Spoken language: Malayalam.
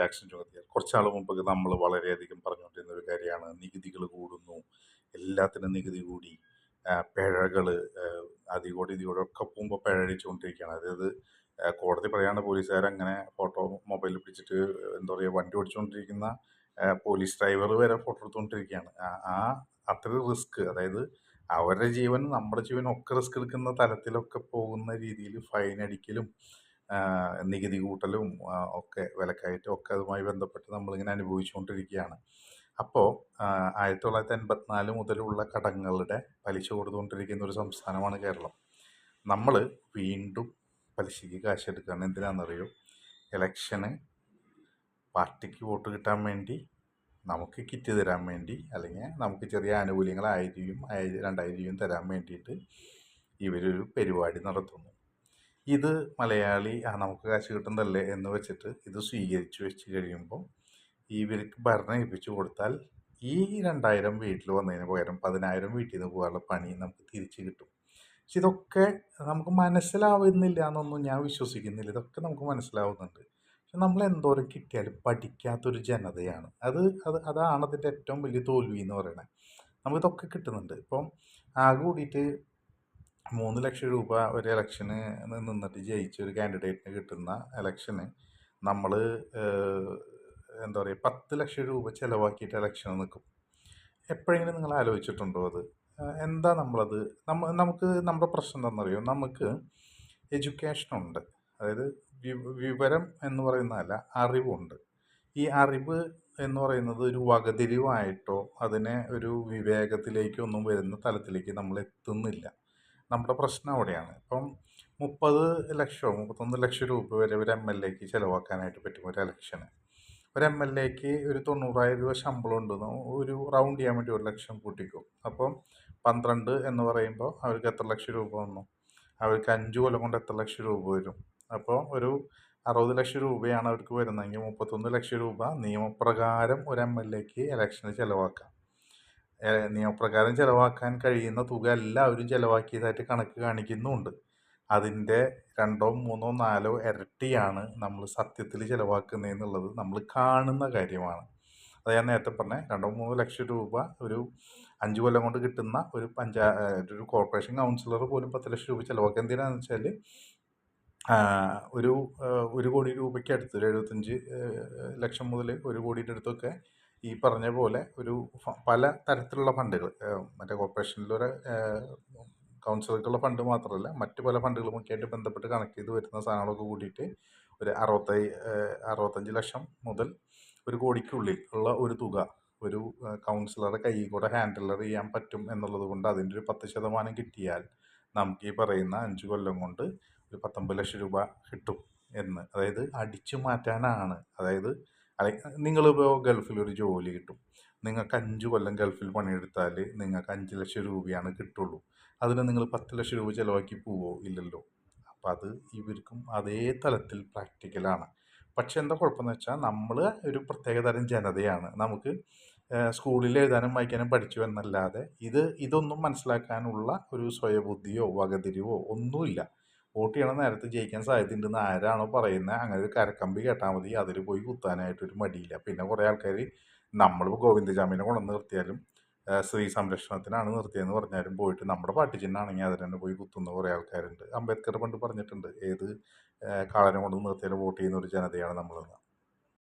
ജാക്സൺ ചുമത്തിയാൽ കുറച്ചാൾ മുമ്പൊക്കെ നമ്മൾ വളരെയധികം പറഞ്ഞുകൊണ്ടിരുന്ന ഒരു കാര്യമാണ്. നികുതികൾ കൂടുന്നു. എല്ലാത്തിനും നികുതി കൂടി. പിഴകൾ അതികൂടെ ഇതികൂടെ ഒക്കെ പോകുമ്പോൾ പിഴ അടിച്ചുകൊണ്ടിരിക്കുകയാണ് അതായത് കോടതി പറയാണ് പോലീസുകാരങ്ങനെ ഫോട്ടോ മൊബൈൽ പിടിച്ചിട്ട് എന്താ പറയുക വണ്ടി ഓടിച്ചുകൊണ്ടിരിക്കുന്ന പോലീസ് ഡ്രൈവർ വരെ ഫോട്ടോ എടുത്തുകൊണ്ടിരിക്കുകയാണ്. ആ അത്ര റിസ്ക്. അതായത് അവരുടെ ജീവൻ നമ്മുടെ ജീവൻ ഒക്കെ റിസ്ക് എടുക്കുന്ന തലത്തിലൊക്കെ പോകുന്ന രീതിയിൽ ഫൈൻ അടിക്കലും നികുതി കൂട്ടലും ഒക്കെ വിലക്കയറ്റവും ഒക്കെ അതുമായി ബന്ധപ്പെട്ട് നമ്മളിങ്ങനെ അനുഭവിച്ചുകൊണ്ടിരിക്കുകയാണ്. അപ്പോൾ ആയിരത്തി തൊള്ളായിരത്തി എൺപത്തിനാല് മുതലുള്ള കടങ്ങളുടെ പലിശ കൊടുത്തുകൊണ്ടിരിക്കുന്ന ഒരു സംസ്ഥാനമാണ് കേരളം. നമ്മൾ വീണ്ടും പലിശയ്ക്ക് കാശെടുക്കുകയാണ്. എന്തിനാണെന്നറിയോ? ഇലക്ഷന് പാർട്ടിക്ക് വോട്ട് കിട്ടാൻ വേണ്ടി നമുക്ക് കിറ്റ് തരാൻ വേണ്ടി അല്ലെങ്കിൽ നമുക്ക് ചെറിയ ആനുകൂല്യങ്ങൾ ആയിരം രൂപയും രണ്ടായിരം രൂപയും തരാൻ വേണ്ടിയിട്ട് ഇവരൊരു പരിപാടി നടത്തുന്നു. ഇത് മലയാളി ആ നമുക്ക് കാശ് കിട്ടുന്നതല്ലേ എന്ന് വെച്ചിട്ട് ഇത് സ്വീകരിച്ച് വെച്ച് കഴിയുമ്പോൾ ഇവർക്ക് ഭരണം ഏൽപ്പിച്ചു കൊടുത്താൽ ഈ രണ്ടായിരം വീട്ടിൽ വന്നതിന് പകരം പതിനായിരം വീട്ടിൽ നിന്ന് പോകാനുള്ള പണി നമുക്ക് തിരിച്ചു കിട്ടും. പക്ഷെ ഇതൊക്കെ നമുക്ക് മനസ്സിലാവുന്നില്ല എന്നൊന്നും ഞാൻ വിശ്വസിക്കുന്നില്ല. ഇതൊക്കെ നമുക്ക് മനസ്സിലാവുന്നുണ്ട്. പക്ഷെ നമ്മൾ എന്തോരം കിട്ടിയാലും പഠിക്കാത്തൊരു ജനതയാണ്. അത് അത് അതാണ് അതിന്റെ ഏറ്റവും വലിയ തോൽവി എന്ന് പറയുന്നത്. നമുക്കിതൊക്കെ കിട്ടുന്നുണ്ട്. ഇപ്പം ആകെ കൂടിയിട്ട് മൂന്ന് ലക്ഷം രൂപ ഒരു ഇലക്ഷന് നിന്നിട്ട് ജയിച്ച ഒരു കാൻഡിഡേറ്റിന് കിട്ടുന്ന ഇലക്ഷന് നമ്മൾ എന്താ പറയുക പത്ത് ലക്ഷം രൂപ ചിലവാക്കിയിട്ട് ഇലക്ഷന് നിൽക്കും എപ്പോഴെങ്കിലും നിങ്ങൾ ആലോചിച്ചിട്ടുണ്ടോ അത്? എന്താ നമ്മളത്? നമ്മ നമുക്ക് നമ്മുടെ പ്രശ്നം എന്താണെന്നറിയോ? നമുക്ക് എഡ്യൂക്കേഷനുണ്ട് അതായത് വിവരം എന്ന് പറയുന്നതല്ല അറിവുണ്ട്. ഈ അറിവ് എന്ന് പറയുന്നത് ഒരു വകതിരിവായിട്ടോ അതിനെ ഒരു വിവേകത്തിലേക്കോ ഒന്നും വരുന്ന തലത്തിലേക്ക് നമ്മൾ എത്തുന്നില്ല. നമ്മുടെ പ്രശ്നം അവിടെയാണ്. ഇപ്പം മുപ്പത് ലക്ഷമോ മുപ്പത്തൊന്ന് ലക്ഷം രൂപ വരെ ഒരു എം എൽ എക്ക് ചിലവാക്കാനായിട്ട് പറ്റും ഒരു ഇലക്ഷന് ഒരു എം എൽ എക്ക് ഒരു തൊണ്ണൂറായിരം രൂപ ശമ്പളം ഉണ്ടെന്ന് ഒരു റൗണ്ട് ചെയ്യാൻ വേണ്ടി ഒരു ലക്ഷം കൂട്ടിക്കും. അപ്പം പന്ത്രണ്ട് എന്ന് പറയുമ്പോൾ അവർക്ക് എത്ര ലക്ഷം രൂപ വന്നു? അവർക്ക് അഞ്ച് കൊല്ലം കൊണ്ട് എത്ര ലക്ഷം രൂപ വരും? അപ്പോൾ ഒരു അറുപത് ലക്ഷം രൂപയാണ് അവർക്ക് വരുന്നതെങ്കിൽ മുപ്പത്തൊന്ന് ലക്ഷം രൂപ നിയമപ്രകാരം ഒരു എം എൽ എക്ക് ഇലക്ഷന് ചിലവാക്കാം. നിയമപ്രകാരം ചിലവാക്കാൻ കഴിയുന്ന തുക എല്ലാവരും ചിലവാക്കിയതായിട്ട് കണക്ക് കാണിക്കുന്നുമുണ്ട് അതിന്റെ രണ്ടോ മൂന്നോ നാലോ ഇരട്ടിയാണ് നമ്മൾ സത്യത്തിൽ ചിലവാക്കുന്നതെന്നുള്ളത് നമ്മൾ കാണുന്ന കാര്യമാണ്. അത് ഞാൻ നേരത്തെ പറഞ്ഞ രണ്ടോ മൂന്നോ ലക്ഷം രൂപ ഒരു അഞ്ച് കൊല്ലം കൊണ്ട് കിട്ടുന്ന ഒരു പഞ്ചായത്ത് ഒരു കോർപ്പറേഷൻ കൗൺസിലർ പോലും പത്ത് ലക്ഷം രൂപ ചിലവാക്കുക എന്തിനാണെന്ന് വെച്ചാൽ ഒരു ഒരു കോടി രൂപയ്ക്ക് അടുത്ത് ഒരു എഴുപത്തഞ്ച് ലക്ഷം മുതൽ ഒരു കോടിയുടെ അടുത്തൊക്കെ ഈ പറഞ്ഞ പോലെ ഒരു പല തരത്തിലുള്ള ഫണ്ടുകൾ. മറ്റേ കോർപ്പറേഷനിലൊരു കൗൺസിലർക്കുള്ള ഫണ്ട് മാത്രമല്ല മറ്റു പല ഫണ്ടുകളുമൊക്കെയായിട്ട് ബന്ധപ്പെട്ട് കണക്ട് ചെയ്ത് വരുന്ന സാധനങ്ങളൊക്കെ കൂടിയിട്ട് ഒരു അറുപത്തി അറുപത്തഞ്ച് ലക്ഷം മുതൽ ഒരു കോടിക്കുള്ളിൽ ഉള്ള ഒരു തുക ഒരു കൗൺസിലറുടെ കയ്യിൽ കൂടെ ഹാൻഡിൽ ചെയ്യാൻ പറ്റും എന്നുള്ളത് കൊണ്ട് അതിന്റെ ഒരു പത്ത് ശതമാനം കിട്ടിയാൽ നമുക്ക് ഈ പറയുന്ന അഞ്ച് കൊല്ലം കൊണ്ട് ഒരു പത്തൊമ്പത് ലക്ഷം രൂപ കിട്ടും എന്ന്. അതായത് അടിച്ചു മാറ്റാനാണ്. അതായത് നിങ്ങളിപ്പോൾ ഒരു ജോലി കിട്ടും. നിങ്ങൾക്ക് അഞ്ച് കൊല്ലം ഗൾഫിൽ പണിയെടുത്താൽ നിങ്ങൾക്ക് അഞ്ച് ലക്ഷം രൂപയാണ് കിട്ടുള്ളൂ. അതിന് നിങ്ങൾ പത്ത് ലക്ഷം രൂപ ചിലവാക്കി പോവോ? ഇല്ലല്ലോ. അപ്പോൾ അത് ഇവർക്കും അതേ തലത്തിൽ പ്രാക്ടിക്കലാണ് പക്ഷേ എന്താ കുഴപ്പമെന്ന് വെച്ചാൽ നമ്മൾ ഒരു പ്രത്യേക തരം ജനതയാണ്. നമുക്ക് സ്കൂളിൽ എഴുതാനും വായിക്കാനും പഠിച്ചു എന്നല്ലാതെ ഇത് ഇതൊന്നും മനസ്സിലാക്കാനുള്ള ഒരു സ്വയബുദ്ധിയോ വകതിരിവോ ഒന്നുമില്ല. വോട്ട് ചെയ്യണ നേരത്ത് ജയിക്കാൻ സാധ്യതയുണ്ടെന്ന് ആരാണോ പറയുന്നത് അങ്ങനെ ഒരു കരക്കമ്പി കേട്ടാൽ മതി. അതിൽ പോയി കുത്താനായിട്ടൊരു മടിയില്ല. പിന്നെ കുറേ ആൾക്കാർ നമ്മളിപ്പോൾ ഗോവിന്ദചാമിനെ കൊണ്ടുവന്ന് നിർത്തിയാലും സ്ത്രീ സംരക്ഷണത്തിനാണ് നിർത്തിയതെന്ന് പറഞ്ഞാലും പോയിട്ട് നമ്മുടെ പാർട്ടി ചിഹ്നമാണെങ്കിൽ അതിൽ തന്നെ പോയി കുത്തുന്ന കുറേ ആൾക്കാരുണ്ട്. അംബേദ്കർ പണ്ട് പറഞ്ഞിട്ടുണ്ട്. ഏത് കാളനെ കൊണ്ട് നിർത്തിയാലും വോട്ട് ചെയ്യുന്ന ഒരു ജനതയാണ് നമ്മളെന്ന്.